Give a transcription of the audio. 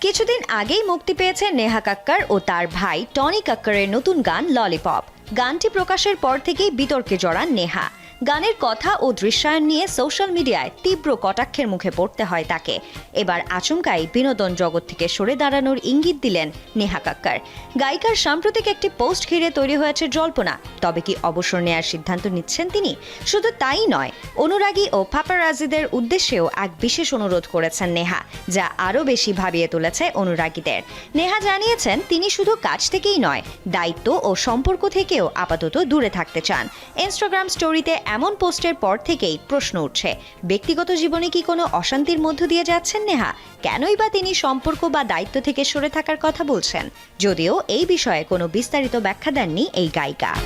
কিছুদিন আগেই মুক্তি পেয়েছে নেহা কাক্কার ও তার ভাই টনি কাক্কারের নতুন গান ললিপপ। গানটি প্রকাশের পর থেকেই বিতর্কে জড়ান নেহা। গানের কথা ও দৃশ্যায়ন নিয়ে সোশ্যাল মিডিয়ায় তীব্র কটাক্ষের মুখে পড়তে হয় তাকে। এবার আচমকাই বিনোদন জগৎ থেকে সরে দাঁড়ানোর ইঙ্গিত দিলেন নেহা কাক্কর। গায়িকার সাম্প্রতিক একটি পোস্ট ঘিরে তৈরি হয়েছে জল্পনা। তবে কি অবসর নেয়ার সিদ্ধান্ত নিচ্ছেন তিনি? শুধু তাই নয়, অনুরাগী ও পাপারাজিদের উদ্দেশ্যেও এক বিশেষ অনুরোধ করেছেন নেহা, যা আরও বেশি ভাবিয়ে তুলেছে অনুরাগীদের। নেহা জানিয়েছেন, তিনি শুধু কাজ থেকেই নয়, দায়িত্ব ও সম্পর্ক থেকেও আপাতত দূরে থাকতে চান। ইনস্টাগ্রাম স্টোরিতে এমন পোস্টের পর থেকেই প্রশ্ন উঠছে। ব্যক্তিগত জীবনে কি কোনো অশান্তির মধ্য দিয়ে যাচ্ছেন নেহা? কেনই বা তিনি সম্পর্ক বা দায়িত্ব থেকে সরে থাকার কথা বলছেন? যদিও এই বিষয়ে কোনো বিস্তারিত ব্যাখ্যা দেননি এই গায়িকা।